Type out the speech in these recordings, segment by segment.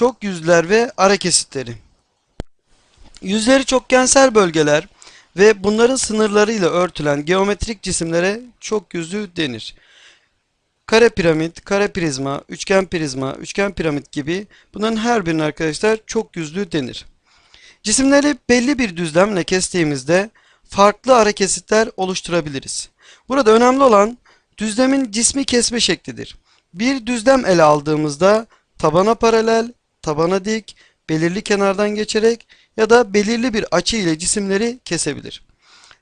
çok yüzler ve ara kesitleri. Yüzleri çokgensel bölgeler ve bunların sınırlarıyla örtülen geometrik cisimlere çok yüzlü denir. Kare piramit, kare prizma, üçgen prizma, üçgen piramit gibi bunların her birine arkadaşlar çok yüzlü denir. Cisimleri belli bir düzlemle kestiğimizde farklı ara kesitler oluşturabiliriz. Burada önemli olan düzlemin cismi kesme şeklidir. Bir düzlem ele aldığımızda tabana paralel, tabana dik, belirli kenardan geçerek ya da belirli bir açı ile cisimleri kesebilir.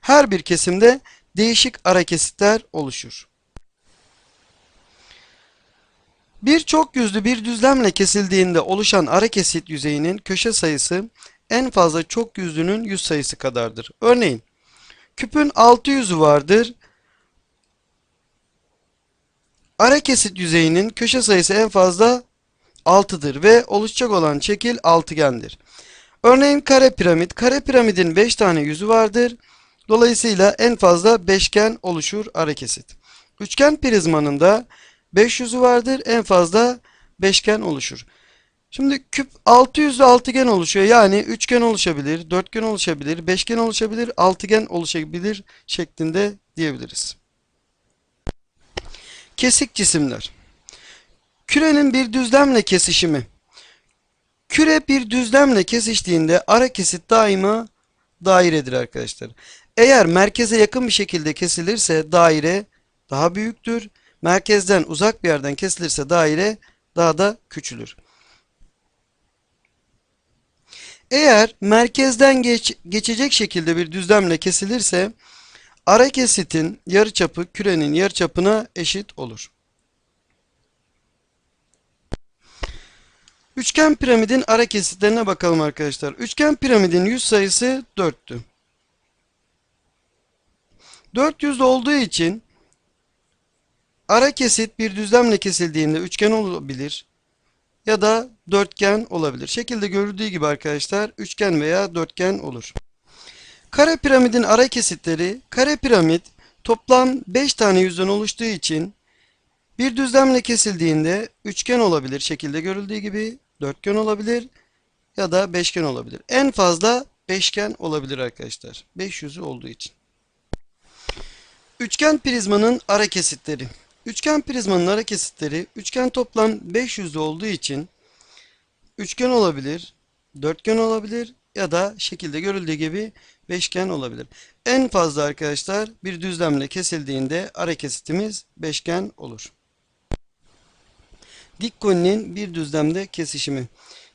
Her bir kesimde değişik ara kesitler oluşur. Bir çok yüzlü bir düzlemle kesildiğinde oluşan ara kesit yüzeyinin köşe sayısı en fazla çok yüzlünün yüz sayısı kadardır. Örneğin küpün 6 yüzü vardır. Ara kesit yüzeyinin köşe sayısı en fazla 6'dır ve oluşacak olan şekil altıgendir. Örneğin kare piramit. Kare piramidin 5 tane yüzü vardır. Dolayısıyla en fazla beşgen oluşur ara kesit. Üçgen prizmanın da 5 yüzü vardır. En fazla beşgen oluşur. Şimdi küp 600'lü altıgen oluşuyor. Yani üçgen oluşabilir, dörtgen oluşabilir, beşgen oluşabilir, altıgen oluşabilir şeklinde diyebiliriz. Kesik cisimler. Kürenin bir düzlemle kesişimi. Küre bir düzlemle kesiştiğinde ara kesit daima dairedir arkadaşlar. Eğer merkeze yakın bir şekilde kesilirse daire daha büyüktür. Merkezden uzak bir yerden kesilirse daire daha da küçülür. Eğer merkezden geç, geçecek şekilde bir düzlemle kesilirse ara kesitin yarıçapı kürenin yarıçapına eşit olur. Üçgen piramidin ara kesitlerine bakalım arkadaşlar. Üçgen piramidin yüz sayısı 4'tü. 400 olduğu için ara kesit bir düzlemle kesildiğinde üçgen olabilir ya da dörtgen olabilir. Şekilde görüldüğü gibi arkadaşlar üçgen veya dörtgen olur. Kare piramidin ara kesitleri kare piramit toplam 5 tane yüzden oluştuğu için bir düzlemle kesildiğinde üçgen olabilir şekilde görüldüğü gibi dörtgen olabilir ya da beşgen olabilir. En fazla beşgen olabilir arkadaşlar. 5 yüzü olduğu için. Üçgen prizmanın ara kesitleri. Üçgen prizmanın ara kesitleri üçgen toplam 500 olduğu için üçgen olabilir, dörtgen olabilir ya da şekilde görüldüğü gibi beşgen olabilir. En fazla arkadaşlar bir düzlemle kesildiğinde ara kesitimiz beşgen olur. Dik koninin bir düzlemde kesişimi.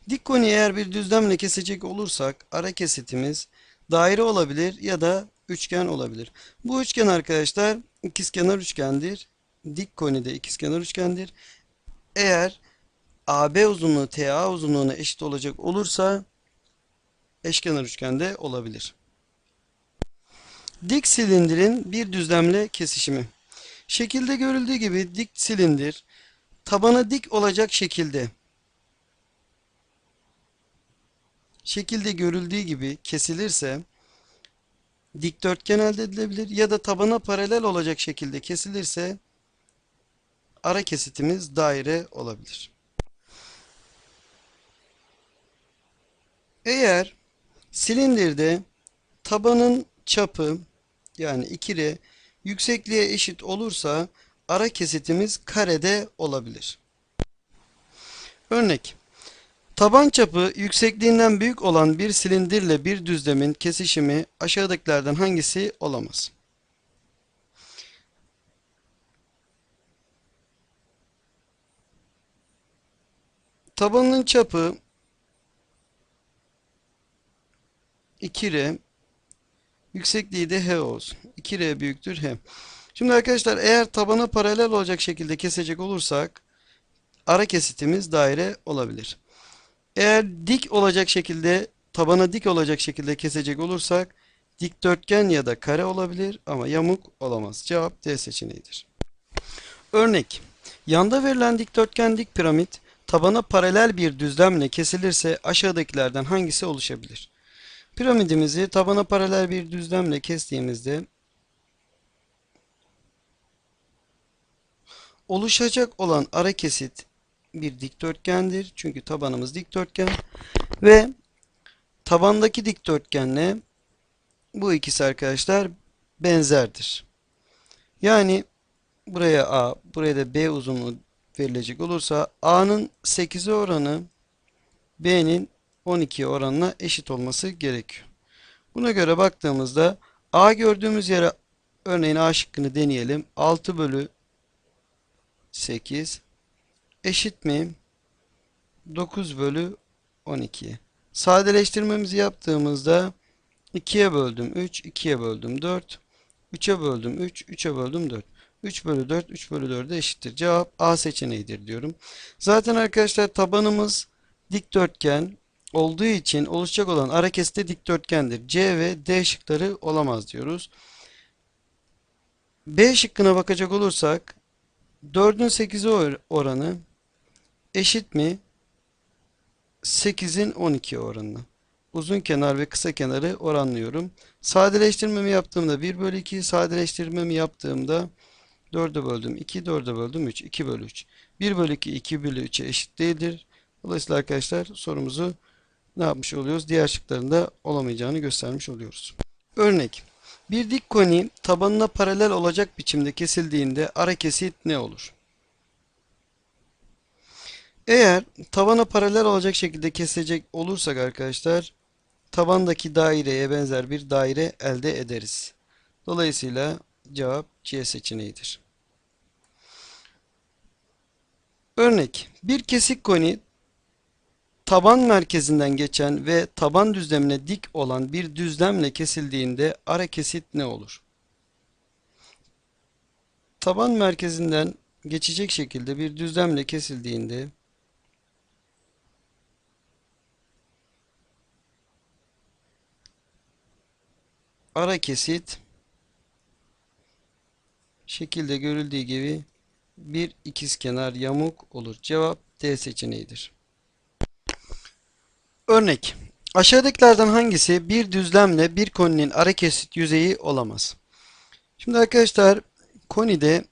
Dik koni eğer bir düzlemle kesecek olursak ara kesitimiz daire olabilir ya da üçgen olabilir. Bu üçgen arkadaşlar ikizkenar üçgendir. Dik koni de ikizkenar üçgendir. Eğer AB uzunluğu TA uzunluğuna eşit olacak olursa eşkenar üçgende olabilir. Dik silindirin bir düzlemle kesişimi. Şekilde görüldüğü gibi dik silindir tabana dik olacak şekilde şekilde görüldüğü gibi kesilirse dikdörtgen elde edilebilir ya da tabana paralel olacak şekilde kesilirse ara kesitimiz daire olabilir. Eğer silindirde tabanın çapı yani 2R yüksekliğe eşit olursa ara kesitimiz karede olabilir. Örnek Taban çapı yüksekliğinden büyük olan bir silindirle bir düzlemin kesişimi aşağıdakilerden hangisi olamaz? Tabanın çapı 2R, yüksekliği de H olsun. 2R büyüktür H. Şimdi arkadaşlar eğer tabana paralel olacak şekilde kesecek olursak ara kesitimiz daire olabilir. Eğer dik olacak şekilde tabana dik olacak şekilde kesecek olursak dikdörtgen ya da kare olabilir ama yamuk olamaz. Cevap D seçeneğidir. Örnek Yanda verilen dikdörtgen dik piramit tabana paralel bir düzlemle kesilirse aşağıdakilerden hangisi oluşabilir? Piramidimizi tabana paralel bir düzlemle kestiğimizde oluşacak olan ara kesit bir dikdörtgendir. Çünkü tabanımız dikdörtgen ve tabandaki dikdörtgenle bu ikisi arkadaşlar benzerdir. Yani buraya A, buraya da B uzunluğu verilecek olursa A'nın 8'e oranı B'nin 12'ye oranına eşit olması gerekiyor. Buna göre baktığımızda A gördüğümüz yere örneğin A şıkkını deneyelim. 6 bölü 8 eşit mi? 9 bölü 12'ye. Sadeleştirmemizi yaptığımızda 2'ye böldüm 3, 2'ye böldüm 4, 3'e böldüm 3, 3'e böldüm 4. 3 bölü 4, 3 bölü 4'e eşittir. Cevap A seçeneğidir diyorum. Zaten arkadaşlar tabanımız dikdörtgen olduğu için oluşacak olan ara kesit de dikdörtgendir. C ve D şıkları olamaz diyoruz. B şıkkına bakacak olursak 4'ün 8'e oranı eşit mi? 8'in 12 oranına. Uzun kenar ve kısa kenarı oranlıyorum. Sadeleştirmemi yaptığımda 1 bölü 2, sadeleştirmemi yaptığımda 4'e böldüm 2, 4'e böldüm 3, 2 bölü 3. 1 bölü 2, 2 bölü 3'e eşit değildir. Dolayısıyla arkadaşlar sorumuzu ne yapmış oluyoruz? Diğer şıklarında olamayacağını göstermiş oluyoruz. Örnek. Bir dik koni tabanına paralel olacak biçimde kesildiğinde ara kesit ne olur? Eğer tabana paralel olacak şekilde kesilecek olursak arkadaşlar tabandaki daireye benzer bir daire elde ederiz. Dolayısıyla cevap C seçeneğidir. Örnek. Bir kesik koni taban merkezinden geçen ve taban düzlemine dik olan bir düzlemle kesildiğinde ara kesit ne olur? Taban merkezinden geçecek şekilde bir düzlemle kesildiğinde ara kesit şekilde görüldüğü gibi bir ikizkenar yamuk olur. Cevap D seçeneğidir. Örnek. Aşağıdakilerden hangisi bir düzlemle bir koninin ara kesit yüzeyi olamaz? Şimdi arkadaşlar konide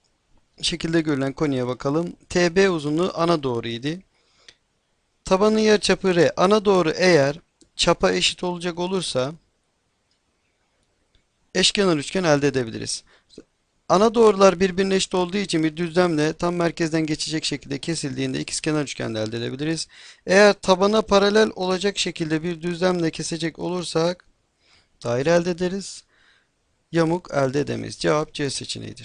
şekilde görülen koniye bakalım. TB uzunluğu ana doğruydu. Tabanın yarıçapı R. Ana doğru eğer çapa eşit olacak olursa eşkenar üçgen elde edebiliriz. Ana doğrular birbirine eşit olduğu için bir düzlemle tam merkezden geçecek şekilde kesildiğinde ikizkenar üçgen de elde edebiliriz. Eğer tabana paralel olacak şekilde bir düzlemle kesecek olursak daire elde ederiz. Yamuk elde edemeyiz. Cevap C seçeneğidir.